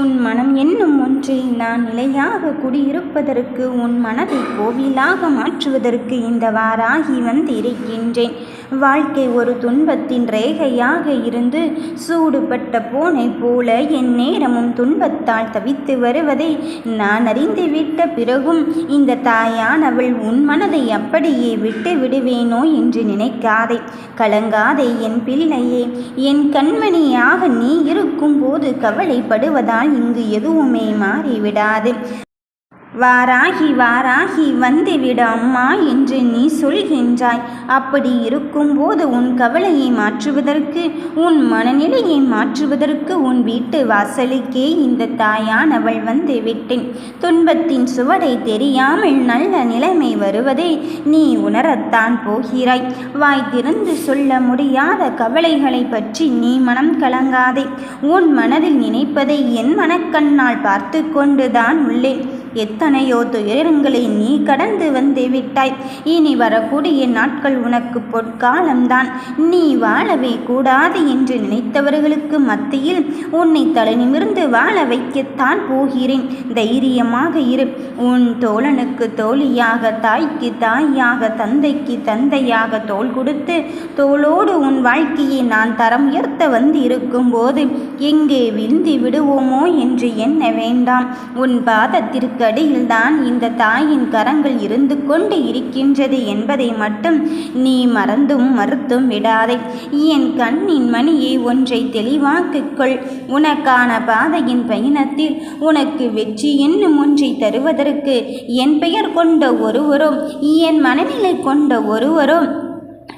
உன் மனம் என்னும் ஒன்றில் நான் நிலையாக குடியிருப்பதற்கு உன் மனதை கோவிலாக மாற்றுவதற்கு இந்த வாராகி வந்திருக்கின்றேன் வாழ்க்கை ஒரு துன்பத்தின் ரேகையாக இருந்து சூடுபட்ட பூனை போல என் நேரமும் துன்பத்தால் தவித்து வருவதை நான் அறிந்துவிட்ட பிறகும் இந்த தாயானவள் உன் மனதை அப்படியே விட்டு விடுவேனோ என்று நினைக்காதே. கலங்காதே என் பிள்ளையே என் கண்மணியாக நீ இருக்கும்போது கவலைப்படுவதால் இங்கு எதுவுமே மாறிவிடாது. வாராகி வாராகி வந்துவிட அம்மா என்று நீ சொல்கின்றாய். அப்படி இருக்கும்போது உன் கவலையை மாற்றுவதற்கு உன் மனநிலையை மாற்றுவதற்கு உன் வீட்டு வாசலுக்கே இந்த தாயானவள் வந்து விட்டேன். துன்பத்தின் சுவடை தெரியாமல் நல்ல நிலைமை வருவதை நீ உணரத்தான் போகிறாய். வாய் திறந்து சொல்ல முடியாத கவலைகளை பற்றி நீ மனம் கலங்காதே. உன் மனதில் நினைப்பதை என் மனக்கண்ணால் பார்த்து கொண்டுதான் உள்ளேன். எத்தனையோ துயரங்களை நீ கடந்து வந்து விட்டாய். இனி வரக்கூடிய நாட்கள் உனக்கு பொற்காலம்தான். நீ வாழவே கூடாது என்று நினைத்தவர்களுக்கு மத்தியில் உன்னை தலை நிமிர்ந்து வாழ வைக்கத்தான் போகிறேன். தைரியமாக இரு. உன் தோழனுக்கு தோழியாக தாய்க்கு தாயாக தந்தைக்கு தந்தையாக தோல் கொடுத்து தோளோடு உன் வாழ்க்கையை நான் தரம் உயர்த்த வந்து இருக்கும்போது எங்கே விழுந்து விடுவோமோ என்று எண்ண வேண்டாம். உன் பாதத்திற்கு அடியில்தான் இந்த தாயின் கரங்கள் இருந்து கொண்டு இருக்கின்றது என்பதை மட்டும் நீ மறந்தும் மறுத்தும் விடாதே. என் கண்ணின் மணியை ஒன்றை தெளிவாக்கிக்கொள் உனக்கான பாதையின் பயணத்தில் உனக்கு வெற்றி என்னும் ஒன்றை தருவதற்கு என் பெயர் கொண்ட ஒருவரும் என் மனநிலை கொண்ட ஒருவரும்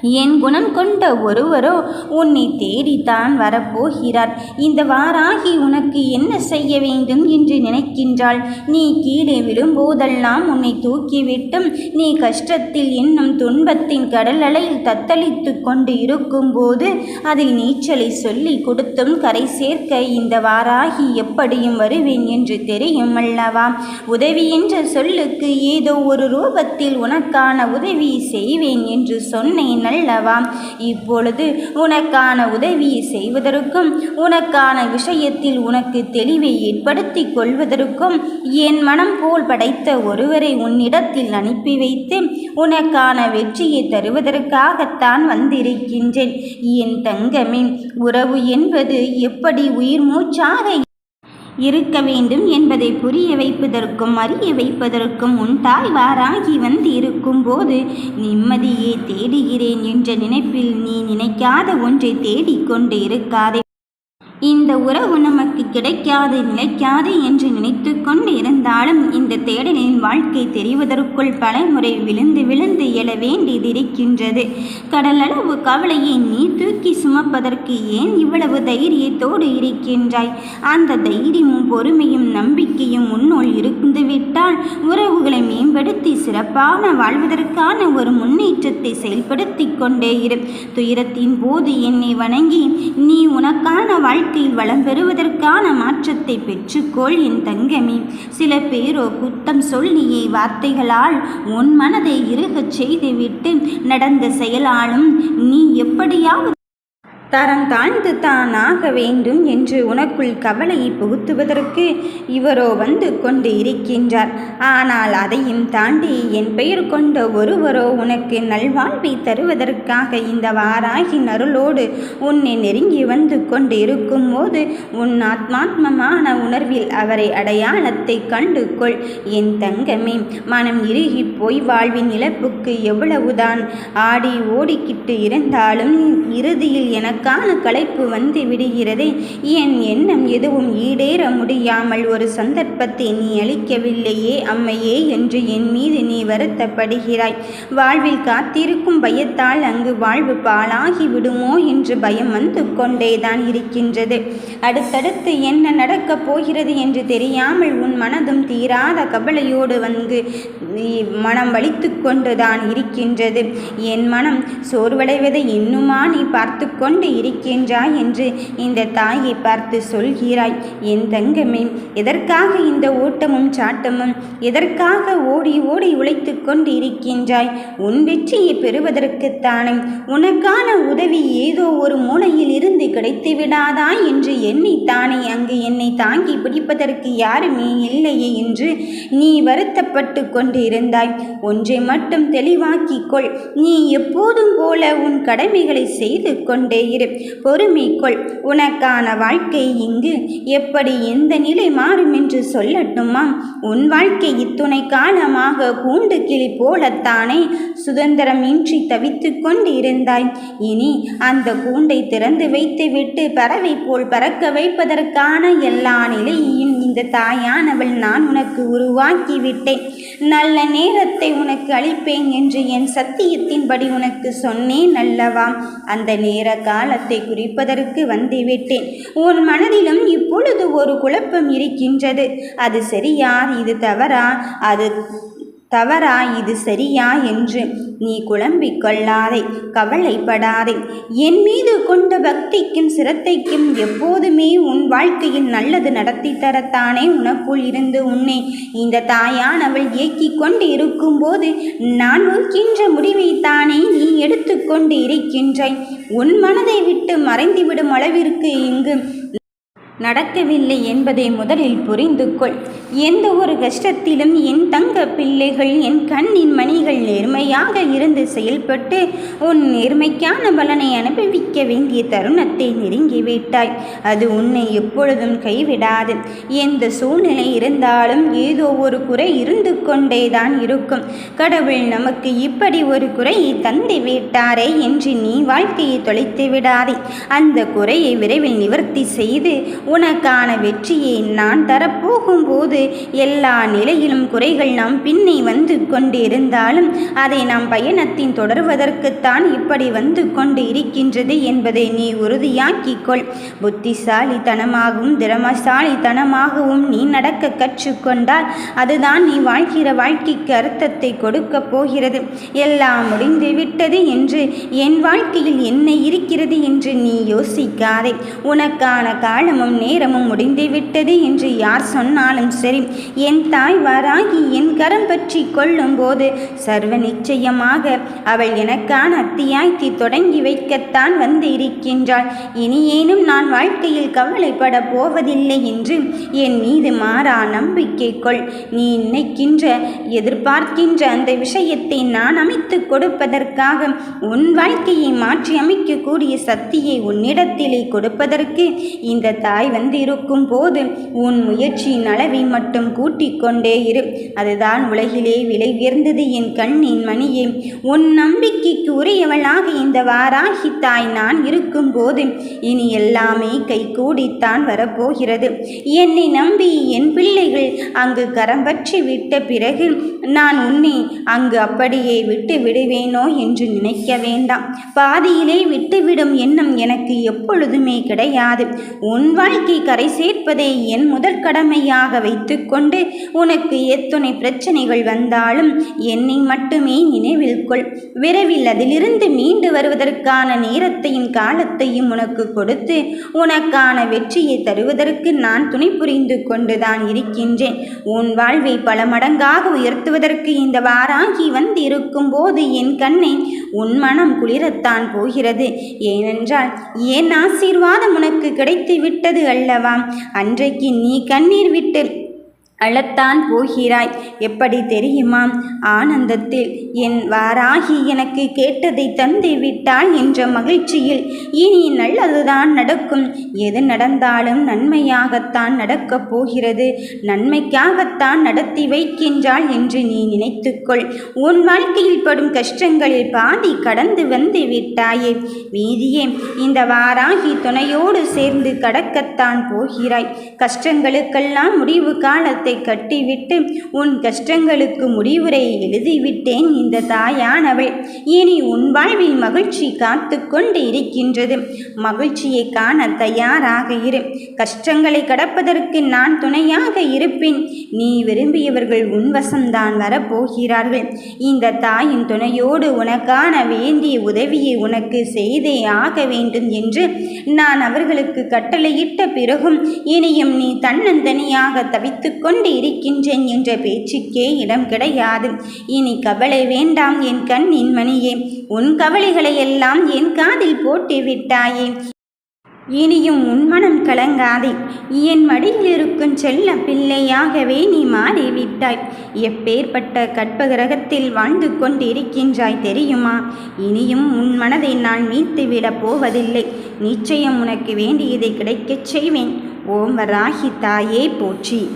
என் குணம் கொண்ட ஒருவரோ உன்னை தேடித்தான் வரப்போகிறார். இந்த வாராகி உனக்கு என்ன செய்ய வேண்டும் என்று நினைக்கின்றாள். நீ கீழே விழும்போதெல்லாம் உன்னை தூக்கிவிட்டும். நீ கஷ்டத்தில் என்னும் துன்பத்தின் கடல் அலையில் தத்தளித்து கொண்டு இருக்கும்போது அதில் நீச்சலை சொல்லி கொடுத்தும் கரை சேர்க்க இந்த வாராகி எப்படியும் வருவேன் என்று தெரியும் அல்லவா? உதவி என்ற சொல்லுக்கு ஏதோ ஒரு ரூபத்தில் உனக்கான உதவி செய்வேன் என்று சொன்னேன் அல்லவா? இப்பொழுது உனக்கான உதவியை செய்வதற்கும் உனக்கான விஷயத்தில் உனக்கு தெளிவை ஏற்படுத்தி கொள்வதற்கும் என் மனம் போல் படைத்த ஒருவரை உன்னிடத்தில் அனுப்பி வைத்து உனக்கான வெற்றியை தருவதற்காகத்தான் வந்திருக்கின்றேன். என் தங்கமே உறவு என்பது எப்படி உயிர் மூச்சாக இருக்க வேண்டும் என்பதை புரிய வைப்பதற்கும் அறிய வைப்பதற்கும் உன் தாய் வாராகி வந்து இருக்கும்போது நிம்மதியே தேடுகிறேன் என்ற நினைப்பில் நீ நினைக்காத ஒன்றை தேடிக்கொண்டு இருக்காதே. இந்த உறவு நமக்கு கிடைக்காது நிலைக்காது என்று நினைத்து கொண்டு இருந்தாலும் இந்த தேடலின் வாழ்க்கை தெரிவதற்குள் பலமுறை விழுந்து விழுந்து எழ வேண்டியதிருக்கின்றது கடலளவு கவலையை நீ தூக்கி சுமப்பதற்கு ஏன் இவ்வளவு தைரியத்தோடு இருக்கின்றாய்? அந்த தைரியமும் பொறுமையும் நம்பிக்கையும் உன்னுள் இருந்துவிட்டால் உறவுகளை மேம்படுத்தி சிறப்பான வாழ்வதற்கான ஒரு முன்னேற்றத்தை செயல்படுத்தி கொண்டே இரு. துயரத்தின் போது என்னை வணங்கி நீ உனக்கான வாழ்க்கை வாழ்க்கையில் வளம் பெறுவதற்கான மாற்றத்தை பெற்றுக்கொள் என் தங்கமே. சில பேரோ குத்தம் சொல்லியே வார்த்தைகளால் உன் மனதை இருகச் செய்துவிட்டு நடந்த செயலாலும் நீ எப்படியாவது தரம் தாழ்ந்து தான் ஆக வேண்டும் என்று உனக்குள் கவலையை புகுத்துவதற்கு இவரோ வந்து கொண்டு இருக்கின்றார். ஆனால் அதையும் தாண்டி என் பெயர் கொண்ட ஒருவரோ உனக்கு நல்வாழ்வை தருவதற்காக இந்த வாராகி நருளோடு உன்னை நெருங்கி வந்து கொண்டு இருக்கும்போது உன் ஆத்மாத்மமான உணர்வில் அவரை அடையாளத்தை கண்டு கொள் என் தங்கமே மனம் இறுகி போய் வாழ்வின் இழப்புக்கு எவ்வளவுதான் ஆடி ஓடிக்கிட்டு இருந்தாலும் இறுதியில் எனக்கு எனக்கான களைப்பு வந்து விடுகிறதே. என் எண்ணம் எதுவும் ஈடேற முடியாமல் ஒரு சந்தர்ப்பத்தை நீ அளிக்கவில்லையே அம்மையே என்று என் மீது நீ வருத்தப்படுகிறாய். வாழ்வில் காத்திருக்கும் பயத்தால் அங்கு வாழ்வு பாழாகி விடுமோ என்று பயம் வந்து கொண்டேதான் இருக்கின்றது. அடுத்தடுத்து என்ன நடக்கப் போகிறது என்று தெரியாமல் உன் மனதும் தீராத கவலையோடு வந்து மனம் வலித்து கொண்டுதான் இருக்கின்றது. என் மனம் சோர்வடைவதை இன்னுமா நீ பார்த்து கொண்டு கொண்டு இருக்கின்றாய் என்று இந்த தாயை பார்த்து சொல்கிறாய் என் தங்கமே எதற்காக இந்த ஓட்டமும் சாட்டமும் எதற்காக ஓடி ஓடி உழைத்து கொண்டு இருக்கின்றாய்? உன் வெற்றியை பெறுவதற்குத்தானே உனக்கான உதவி ஏதோ ஒரு மூலையில் இருந்து கிடைத்து விடாதா என்று எண்ணித்தானே அங்கு என்னை தாங்கி பிடிப்பதற்கு யாருமே இல்லையே என்று நீ வருத்தப்பட்டு கொண்டு இருந்தாய் ஒன்றை மட்டும் தெளிவாக்கிக்கொள் நீ எப்போதும் போல உன் கடமைகளை செய்து கொண்டே இரு பொறுமைக்குள் உனக்கான வாழ்க்கை இங்கு. எப்படி எந்த நிலை மாறும் என்று சொல்லட்டுமா உன் வாழ்க்கை இத்துணை காலமாக கூண்டு கிளி போலத்தானே. சுதந்திரம் இன்றி தவித்து கொண்டு இருந்தாய். இனி அந்த கூண்டை திறந்து வைத்துவிட்டு பறவை போல் பறக்க வைப்பதற்கான எல்லா நிலையையும் இந்த தாயானவள் நான் உனக்கு உருவாக்கி விட்டேன். நல்ல நேரத்தை உனக்கு அளிப்பேன் என்று என் சத்தியத்தின்படி உனக்கு சொன்னேன் அல்லவா? அந்த நேர காலத்தை குறிப்பதற்கு வந்துவிட்டேன். உன் மனதிலும் இப்பொழுது ஒரு குழப்பம் இருக்கின்றது. அது சரியா? இது தவறா? அது தவறா? இது சரியா என்று நீ குழம்பிக் கொள்ளாதே. கவலைப்படாதே. என் மீது கொண்ட பக்திக்கும் சிரத்தைக்கும் எப்போதுமே உன் வாழ்க்கையில் நல்லது நடத்தி தரத்தானே உனக்குள் இருந்து உன்னை இந்த தாயானவள் இயக்கிக் கொண்டு இருக்கும்போது நான் உன்கின்ற முடிவைத்தானே நீ எடுத்துக்கொண்டு இருக்கின்றாய். உன் மனதை விட்டு மறைந்துவிடும் அளவிற்கு இங்கு நடக்கவில்லை என்பதை முதலில் புரிந்து கொள். எந்த ஒரு கஷ்டத்திலும் என் தங்க பிள்ளைகள் என் கண்ணின் மணிகள் நேர்மையாக இருந்து செயல்பட்டு உன் நேர்மைக்கான பலனை அனுபவிக்க வேண்டிய தருணத்தை நெருங்கிவிட்டாய் அது உன்னை எப்பொழுதும் கைவிடாது. எந்த சூழ்நிலை இருந்தாலும் ஏதோ ஒரு குறை இருந்து கொண்டே தான் இருக்கும். கடவுள் நமக்கு இப்படி ஒரு குறையை தந்து விட்டாரே என்று நீ வாழ்க்கையை தொலைத்து விடாதே. அந்த குறையை விரைவில் நிவர்த்தி செய்து உனக்கான வெற்றியை நான் தரப்போகும்போது எல்லா நிலையிலும் குறைகள் நாம் பின்னே வந்து கொண்டிருந்தாலும் அதை நாம் பயணத்தின் தொடர்வதற்குத்தான் இப்படி வந்து கொண்டு இருக்கின்றது என்பதை நீ உறுதியாக்கிக்கொள். புத்திசாலித்தனமாகவும் திறமசாலித்தனமாகவும் நீ நடக்க கற்றுக்கொண்டால் அதுதான் நீ வாழ்கிற வாழ்க்கைக்கு அர்த்தத்தை கொடுக்கப் போகிறது. எல்லாம் முடிந்து விட்டது என்று என் வாழ்க்கையில் என்ன இருக்கிறது என்று நீ யோசிக்காதே. உனக்கான காலமும் நேரமும் முடிந்துவிட்டது என்று யார் சொன்னாலும் சரி. என் தாய் வாராகி என் கரம் பற்றி கொள்ளும் போது சர்வ நிச்சயமாக அவள் எனக்கான அத்தியாய்த்தி தொடங்கி வைக்கத்தான் வந்து இருக்கின்றாள் இனியேனும் நான் வாழ்க்கையில் கவலைப்பட போவதில்லை என்று என் மீது மாறா நம்பிக்கை கொள். நீ நினைக்கின்ற எதிர்பார்க்கின்ற அந்த விஷயத்தை நான் அமைத்து கொடுப்பதற்காக உன் வாழ்க்கையை மாற்றி அமைக்கக்கூடிய சக்தியை உன்னிடத்திலே கொடுப்பதற்கு இந்த தாய் வந்திருக்கும் போது உன் முயற்சியின் அளவை மட்டும் கூட்டிக் கொண்டே இரு. அதுதான் உலகிலே விலை உயர்ந்தது என் கண்ணின் மணியே. உன் நம்பிக்கைக்கு உரியவளாக இந்த வாராகி தாய் நான் இருக்கும்போது இனி எல்லாமே கை கூடித்தான் வரப்போகிறது. என்னை நம்பி என் பிள்ளைகள் அங்கு கரம்பற்றி விட்ட பிறகு நான் உன்னை அங்கு அப்படியே விட்டு விடுவேனோ என்று நினைக்க வேண்டாம். பாதியிலே விட்டுவிடும் எண்ணம் எனக்கு எப்பொழுதுமே கிடையாது. உன் வாழ்க்கை கரை சேர்ப்பதை என் முதல் கடமையாக வைத்துக்கொண்டு உனக்கு எத்துணை பிரச்சனைகள் வந்தாலும் என்னை மட்டுமே நினைவில் கொள். விரைவில் அதிலிருந்து மீண்டு வருவதற்கான நேரத்தையும் காலத்தையும் உனக்கு கொடுத்து உனக்கான வெற்றியை தருவதற்கு நான் துணை புரிந்து கொண்டுதான் இருக்கின்றேன். உன் வாழ்வை பல மடங்காக உயர்த்துவதற்கு இந்த வாராகி வந்து இருக்கும் போது என் கண்ணை உன் மனம் குளிரத்தான் போகிறது. ஏனென்றால் என் ஆசீர்வாதம் உனக்கு கிடைத்து விட்டது அல்லவா? அன்றைக்கு நீ கண்ணீர் விட்டு அழத்தான் போகிறாய். எப்படி தெரியுமா? ஆனந்தத்தில் என் வாராகி எனக்கு கேட்டதை தந்து விட்டாள் என்ற மகிழ்ச்சியில் இனி நல்லதுதான் நடக்கும். எது நடந்தாலும் நன்மையாகத்தான் நடக்கப் போகிறது. நன்மைக்காகத்தான் நடத்தி வைக்கின்றாள் என்று நீ நினைத்துக்கொள். உன் வாழ்க்கையில் படும் கஷ்டங்களில் பாதி கடந்து வந்து விட்டாயே. மீதியே இந்த வாராகி துணையோடு சேர்ந்து கடக்கத்தான் போகிறாய். கஷ்டங்களுக்கெல்லாம் முடிவு காலத்தில் தாரத்தை கட்டிவிட்டு உன் கஷ்டங்களுக்கு முடிவுரை எழுதிவிட்டேன் இந்த தாயானவள். இனி உன் வாழ்வில் மகிழ்ச்சி காத்து கொண்டு இருக்கின்றது. மகிழ்ச்சியை காண தயாராக இரு. கஷ்டங்களை கடப்பதற்கு நான் துணையாக இருப்பேன். நீ விரும்பியவர்கள் உன்வசம்தான் வரப்போகிறார்கள். இந்த தாயின் துணையோடு உனக்கான வேண்டிய உதவியை உனக்கு செய்தே ஆக வேண்டும் என்று நான் அவர்களுக்கு கட்டளையிட்ட பிறகும் இனியும் நீ தன்னந்தனியாக தவித்து கொண்டு இருக்கின்றேன் என்ற பேச்சுக்கே இடம் கிடையாது. இனி கவலை வேண்டாம் என் கண்ணின் மணியே. உன் கவலைகளை எல்லாம் என் காதில் போட்டு விட்டாயே. இனியும் உன் மனம் கலங்காதே. என் மடியில் இருக்கும் செல்ல பிள்ளையாகவே நீ மாறிவிட்டாய். எப்பேற்பட்ட கற்பகிரகத்தில் வாழ்ந்து கொண்டிருக்கின்றாய் தெரியுமா? இனியும் உன் மனதை நான் மீட்டு விடப் போவதில்லை. நிச்சயம் உனக்கு வேண்டியதை கிடைக்கச் செய்வேன். ஓம் வராகி தாயே போற்றி.